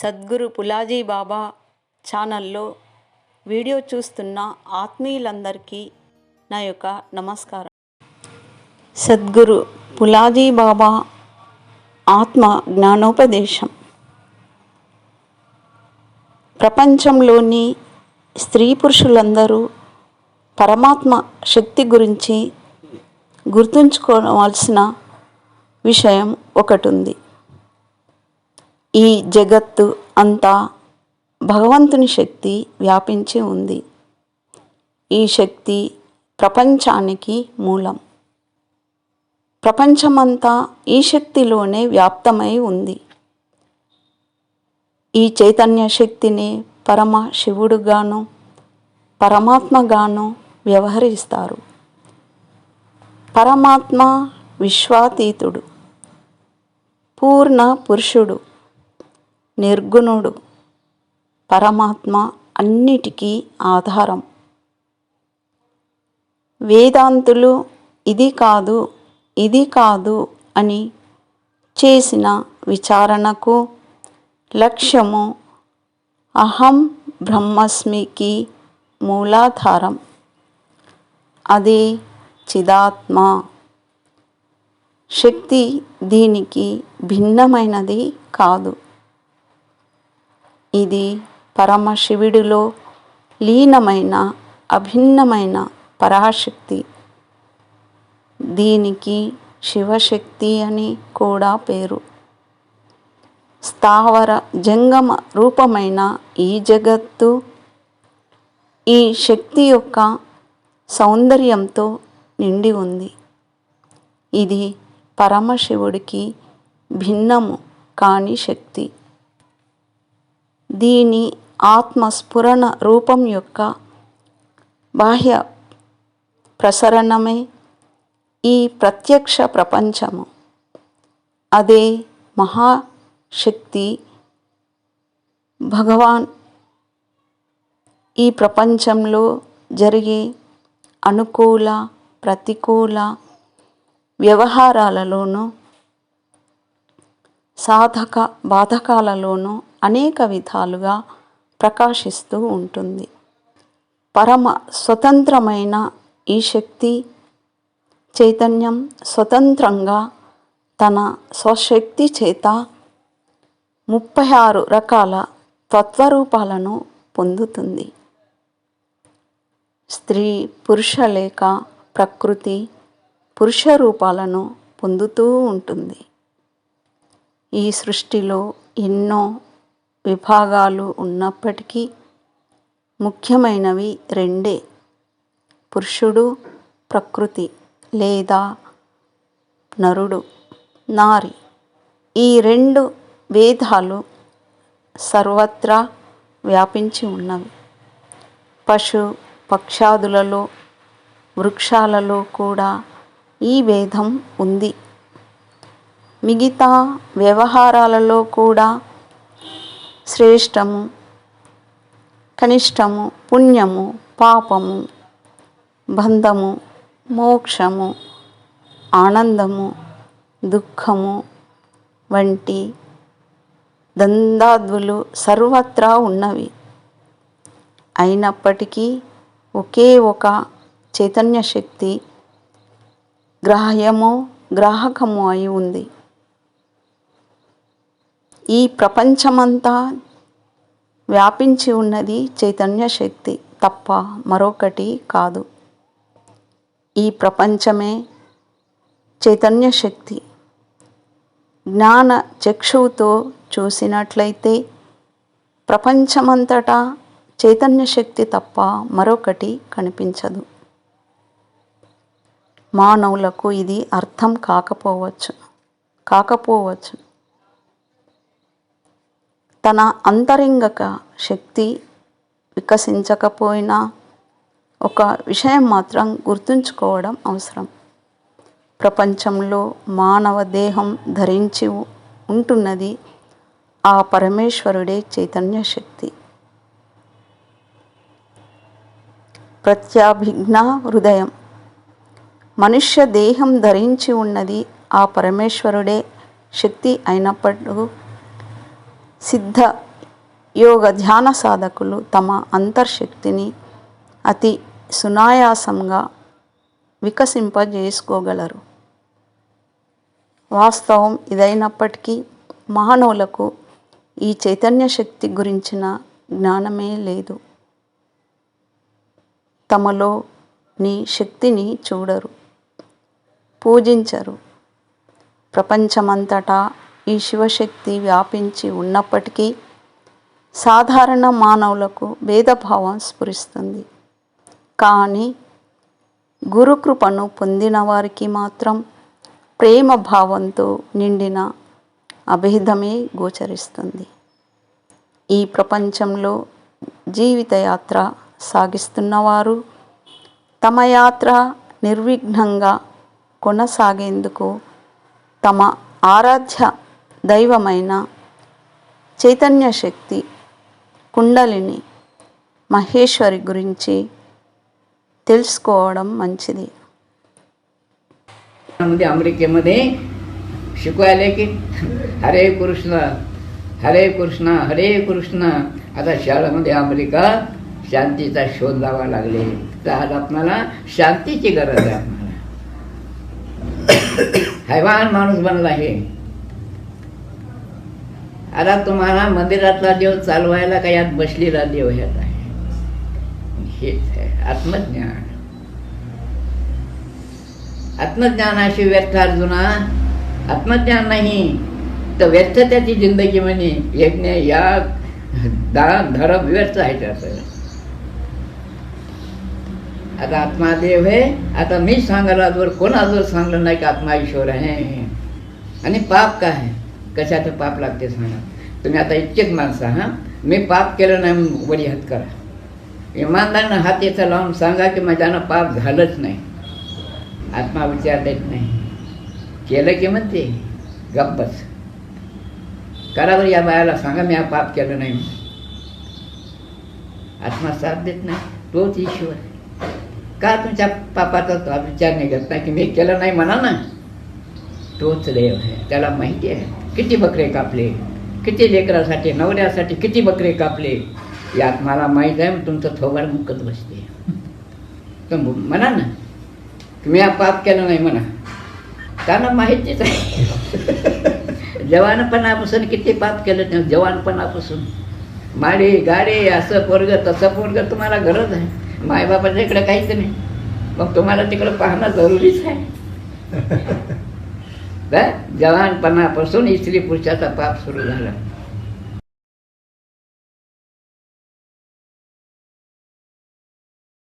సద్గురు పులాజీ బాబా ఛానల్లో వీడియో చూస్తున్న ఆత్మీయులందరికీ నా యొక్క నమస్కారం. సద్గురు పులాజీ బాబా ఆత్మ జ్ఞానోపదేశం. ప్రపంచంలోని స్త్రీ పురుషులందరూ పరమాత్మ శక్తి గురించి గుర్తుంచుకోవాల్సిన విషయం ఒకటి ఉంది ఈ జగత్తు అంతా భగవంతుని శక్తి వ్యాపించి ఉంది. ఈ శక్తి ప్రపంచానికి మూలం. ప్రపంచమంతా ఈ శక్తిలోనే వ్యాప్తమై ఉంది. ఈ చైతన్య శక్తిని పరమ శివుడుగాను పరమాత్మగాను వ్యవహరిస్తారు. పరమాత్మ విశ్వాతీతుడు పూర్ణ పురుషుడు. నిర్గుణుడు. పరమాత్మ అన్నిటికీ ఆధారం. వేదాంతులు ఇది కాదు ఇది కాదు అని చేసిన విచారణకు లక్ష్యము అహం బ్రహ్మస్మికి మూలాధారం. అది చిదాత్మ. శక్తి దీనికి భిన్నమైనది కాదు. ఇది పరమశివుడిలో లీనమైన అభిన్నమైన పరాశక్తి. దీనికి శివశక్తి అని కూడా పేరు. స్థావర జంగమ రూపమైన ఈ జగత్తు ఈ శక్తి యొక్క సౌందర్యంతో నిండి ఉంది. ఇది పరమశివుడికి భిన్నము కాని శక్తి. దీని ఆత్మస్ఫురణ రూపం యొక్క బాహ్య ప్రసరణమే ఈ ప్రత్యక్ష ప్రపంచము. అదే మహాశక్తి భగవాన్ ఈ ప్రపంచంలో జరిగే అనుకూల ప్రతికూల వ్యవహారాలలోనూ సాధక బాధకాలలోనూ అనేక విధాలుగా ప్రకాశిస్తూ ఉంటుంది. పరమ స్వతంత్రమైన ఈ శక్తి చైతన్యం స్వతంత్రంగా తన స్వశక్తి చేత ముప్పై ఆరు రకాల తత్వరూపాలను పొందుతుంది. స్త్రీ పురుష లేక ప్రకృతి పురుష రూపాలను పొందుతూ ఉంటుంది. ఈ సృష్టిలో ఎన్నో విభాగాలు ఉన్నప్పటికీ ముఖ్యమైనవి రెండే. పురుషుడు ప్రకృతి లేదా నరుడు నారి. ఈ రెండు భేదాలు సర్వత్రా వ్యాపించి ఉన్నవి. పశు పక్షాదులలో వృక్షాలలో కూడా ఈ భేదం ఉంది. మిగతా వ్యవహారాలలో కూడా శ్రేష్టము కనిష్టము పుణ్యము పాపము బంధము మోక్షము ఆనందము దుఃఖము వంటి దందాద్వులు సర్వత్రా ఉన్నవి. అయినప్పటికీ ఒకే ఒక చైతన్య శక్తి గ్రాహ్యము గ్రాహకము అయి ఉంది. ఈ ప్రపంచమంతా వ్యాపించి ఉన్నది చైతన్య శక్తి తప్ప మరొకటి కాదు. ఈ ప్రపంచమే చైతన్య శక్తి. జ్ఞాన చక్షువుతో చూసినట్లయితే ప్రపంచమంతటా చైతన్య శక్తి తప్ప మరొకటి కనిపించదు. మానవులకు ఇది అర్థం కాకపోవచ్చు కాకపోవచ్చు. తన అంతరింగక శక్తి వికసించకపోయినా ఒక విషయం మాత్రం గుర్తుంచుకోవడం అవసరం. ప్రపంచంలో మానవ దేహం ధరించి ఉంటున్నది ఆ పరమేశ్వరుడే చైతన్య శక్తి. ప్రత్యాభిజ్ఞ హృదయం. మనుష్య దేహం ధరించి ఉన్నది ఆ పరమేశ్వరుడే శక్తి అయినప్పుడు సిద్ధ యోగ ధ్యాన సాధకులు తమ అంతర్శక్తిని అతి సునాయాసంగా వికసింపజేసుకోగలరు. వాస్తవం ఇదైనప్పటికీ మానవులకు ఈ చైతన్య శక్తి గురించిన జ్ఞానమే లేదు. తమలో నీ శక్తిని చూడరు పూజించరు. ప్రపంచమంతటా ఈ శివశక్తి వ్యాపించి ఉన్నప్పటికీ సాధారణ మానవులకు భేదభావం స్ఫురిస్తుంది. కానీ గురుకృపను పొందిన వారికి మాత్రం ప్రేమ భావంతో నిండిన అభేదమే గోచరిస్తుంది. ఈ ప్రపంచంలో జీవితయాత్ర సాగిస్తున్నవారు తమ యాత్ర నిర్విఘ్నంగా కొనసాగేందుకు తమ ఆరాధ్య దైవమైన చైతన్య శక్తి కుండలిని మహేశ్వరి గురించి తెలుసుకోవడం మంచిది मध्ये अमेरिकेमध्ये शिकवायला की हरे कृष्ण हरे कृष्ण हरे कृष्ण आता शहरामध्ये अमेरिका शांतीचा शोध लावा लागले तर आज आपणाला शांतीची गरज आहे आपणाला हैवान माणूस बनला आहे आता तुम्हाला मंदिरातला देव चालवायला काय यात बसलेला देव ह्यात आहे? हेच आहे आत्मज्ञान. आत्मज्ञानाशी व्यर्थ अर्जुना आत्मज्ञान नाही तर व्यर्थ त्याची जिंदगी म्हणे यज्ञ या दान धर्म व्यर्थ आहे त्याचं. आता आत्मादेव आहे आता मी सांगायला आजवर कोण आजवर सांगलं नाही की आत्मा ईश्वर आहे? आणि पाप काय? आहे कशाचं पाप लागते सांगा? तुम्ही आता इतकेच माणसं हां? मी पाप केलं नाही म्हणून वडी हात करा. इमानदारनं हात याचा लावून सांगा की माझ्यानं पाप झालंच नाही. आत्मा विचार देत नाही. केलं की म्हणते गप्पच करावर या बायाला सांगा मी हा पाप केलं नाही आत्मा साथ देत नाही तोच ईश्वर. का तुमच्या पापाचा तो विचार नाही करत? नाही की मी केलं नाही म्हणा ना? तोच देव आहे त्याला माहिती आहे. किती बकरे कापले? किती लेकरासाठी नवऱ्यासाठी किती बकरे कापले? यात मला माहीत आहे मग तुमचं थोबार मुकत बसते. तर म्हणा ना. की मी पाप केलं नाही म्हणा. त्यांना माहितीच आहे. जवानपणापासून किती पाप केलं त्या जवानपणापासून. माडी गाडी असं पोरग तसं पोरग तुम्हाला गरज आहे. मायबापाच्या इकडं काहीच नाही. मग तुम्हाला तिकडं पाहणं जरुरीच आहे. काय? जवानपणापासून स्त्री पुरुषाचा पाप सुरू झाला